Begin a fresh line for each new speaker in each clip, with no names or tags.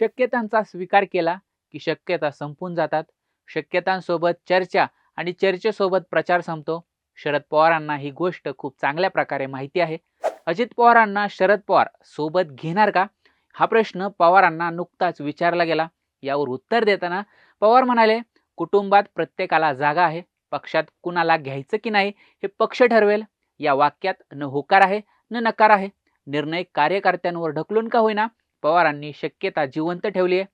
शक्यतांचा स्वीकार केला की शक्यता संपून जातात. शक्यतांसोबत चर्चा आणि चर्चेसोबत प्रचार संपतो. शरद पवारांना ही गोष्ट खूप चांगल्या प्रकारे माहिती आहे. अजित पवारांना शरद पवार सोबत घेणार का? हा प्रश्न पवारांना नुकताच विचारला गेला. यावर उत्तर देताना पवार म्हणाले कुटुंबात प्रत्येकाला जागा आहे. पक्षात कुणाला घ्यायचं की नाही हे पक्ष ठरवेल. या वाक्यात न होकार आहे न नकार आहे. निर्णय कार्यकर्त्यांवर ढकलून का होईना? पवारांनी शक्यता जिवंत ठेवली आहे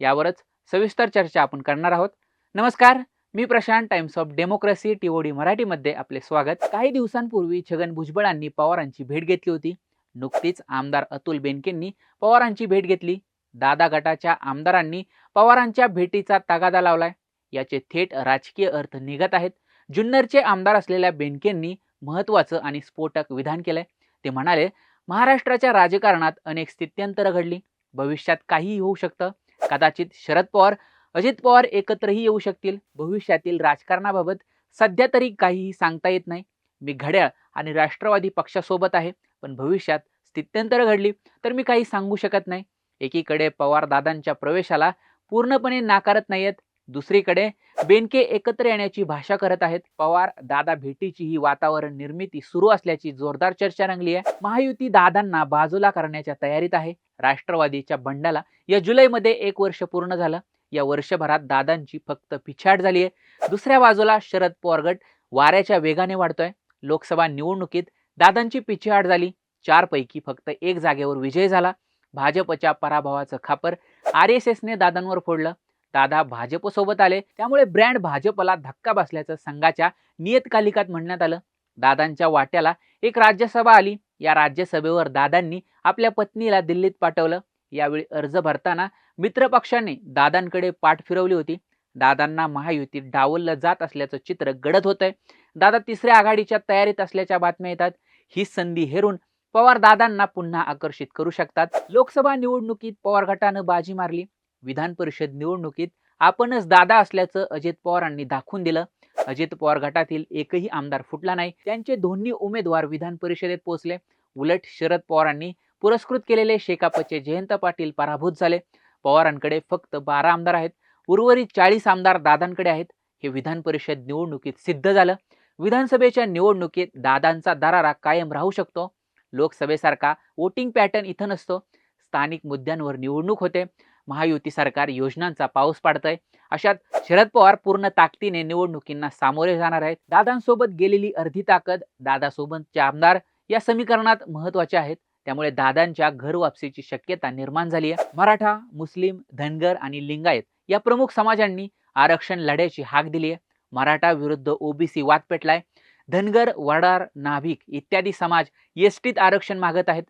यावरच सविस्तर चर्चा आपण करणार आहोत. नमस्कार मी Prashant Times of Democracy TOD मराठीमध्ये आपले स्वागत. काही दिवसांपूर्वी छगन भुजबळांनी पवारांची भेट घेतली होती. नुकतीच आमदार अतुल बेनकेंनी पवारांची भेट घेतली. दादा गटाच्या आमदारांनी पवारांच्या भेटीचा तगादा लावलाय. याचे थेट राजकीय अर्थ निघत आहेत. जुन्नरचे आमदार असलेल्या बेनकेंनी महत्त्वाचं आणि स्फोटक विधान केलंय. ते म्हणाले महाराष्ट्राच्या राजकारणात अनेक स्थित्यंतरं घडली. भविष्यात काहीही होऊ शकतं. कदाचित शरद पवार अजित पवार एकत्रही येऊ शकतील. भविष्यातील राजकारणाबाबत सध्या तरी काहीही सांगता येत नाही. मी घड्याळ आणि राष्ट्रवादी पक्षासोबत आहे. पण भविष्यात स्थित्यंतर घडली तर मी काही सांगू शकत नाही. एकीकडे पवार दादांच्या प्रवेशाला पूर्णपणे नाकारत नाहीयेत. दुसरीकडे बेनके एकत्र येण्याची भाषा करत आहेत. पवार दादा भेटीची ही वातावरण निर्मिती सुरू असल्याची जोरदार चर्चा रंगली आहे. महायुती दादांना बाजूला करण्याच्या तयारीत आहे. राष्ट्रवादीच्या बंडाला या जुलैमध्ये एक वर्ष पूर्ण झालं. या वर्षभरात दादांची फक्त पिछाड झाली आहे. दुसऱ्या बाजूला शरद पवार गट वाऱ्याच्या वेगाने वाढतोय. लोकसभा निवडणुकीत दादांची पिछाड झाली. चारपैकी फक्त एक जागेवर विजय झाला. भाजपच्या पराभवाचं खापर आर एस एसने दादांवर फोडलं. दादा भाजपसोबत आले. त्यामुळे ब्रँड भाजपला धक्का बसल्याचं संघाच्या नियतकालिकात म्हणण्यात आलं. दादांच्या वाट्याला एक राज्यसभा आली. या राज्यसभेवर दादांनी आपल्या पत्नीला दिल्लीत पाठवलं. यावेळी अर्ज भरताना मित्रपक्षांनी दादांकडे पाठ फिरवली होती. दादांना महायुतीत डावललं जात असल्याचं चित्र गडद होतंय. दादा तिसऱ्या आघाडीच्या तयारीत असल्याच्या बातम्या येतात. ही संधी हेरून पवार दादांना पुन्हा आकर्षित करू शकतात. लोकसभा निवडणुकीत पवार गटानं बाजी मारली. विधान परिषद निवडणुकीत आपणच दादा असल्याचं अजित पवारांनी दाखवून दिलं. अजित पवार गटातील एकही आमदार फुटला नाही. त्यांचे दोन्ही उमेदवार विधान परिषदेत पोहोचले. उलट शरद पवारांनी पुरस्कृत केलेले शेकापचे जयंत पाटील पराभूत झाले. पवारांकडे फक्त बारा आमदार आहेत. उर्वरित चाळीस आमदार दादांकडे आहेत. हे विधान परिषद निवडणुकीत सिद्ध झालं. विधानसभेच्या निवडणुकीत दादांचा दरारा कायम राहू शकतो. लोकसभेसारखा वोटिंग पॅटर्न इथं नसतो. स्थानिक मुद्द्यांवर निवडणूक होते. महायुती सरकार योजनांचा पाऊस पाडतंय. अशात शरद पवार पूर्ण ताकदीने निवडणुकींना सामोरे जाणार आहेत. दादांसोबत गेलेली अर्धी ताकद दादासोबतचे आमदार या समीकरणात महत्त्वाचे आहेत. त्यामुळे दादांच्या घर वापसीची शक्यता निर्माण झाली आहे. मराठा मुस्लिम धनगर आणि लिंगायत या प्रमुख समाजांनी आरक्षण लढ्याची हाक दिली आहे. मराठा विरुद्ध ओबीसी वाद पेटलाय. धनगर वडार नाभिक इत्यादी समाज एसटीत आरक्षण मागत आहेत.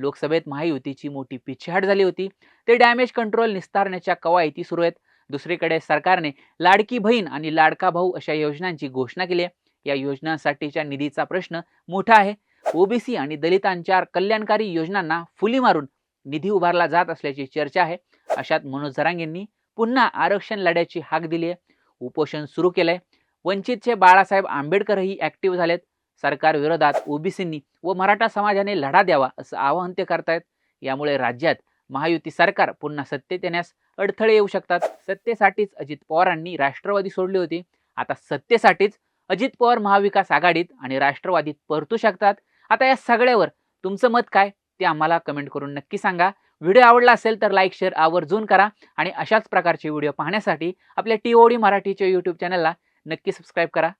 लोकसभेत महायुतीची मोठी पिछेहाट झाली होती. ते डॅमेज कंट्रोल निस्तारण्याच्या कवायती सुरू आहेत. दुसरीकडे सरकारने लाडकी बहीण आणि लाडका भाऊ अशा योजनांची घोषणा केली आहे. या योजनांसाठीच्या निधीचा प्रश्न मोठा आहे. ओबीसी आणि दलितांच्या कल्याणकारी योजनांना फुली मारून निधी उभारला जात असल्याची चर्चा आहे. अशात मनोज जरांगेंनी पुन्हा आरक्षण लढ्याची हाक दिली आहे. उपोषण सुरू केलंय. वंचितचे बाळासाहेब आंबेडकरही ऍक्टिव्ह झालेत. सरकार विरोधात ओबीसींनी व मराठा समाजाने लढा द्यावा असं आवाहन ते करतायत. यामुळे राज्यात महायुती सरकार पुन्हा सत्तेत येण्यास अडथळे येऊ शकतात. सत्तेसाठीच अजित पवारांनी राष्ट्रवादी सोडली होती. आता सत्तेसाठीच अजित पवार महाविकास आघाडीत आणि राष्ट्रवादीत परतू शकतात. आता या सगळ्यावर तुमचं मत काय? ते आम्हाला कमेंट करून नक्की सांगा. व्हिडिओ आवडला असेल तर लाईक शेअर आवर्जून करा आणि अशाच प्रकारचे व्हिडिओ पाहण्यासाठी आपल्या टी ओ डी मराठीच्या यूट्यूब चॅनलला नक्की सबस्क्राईब करा.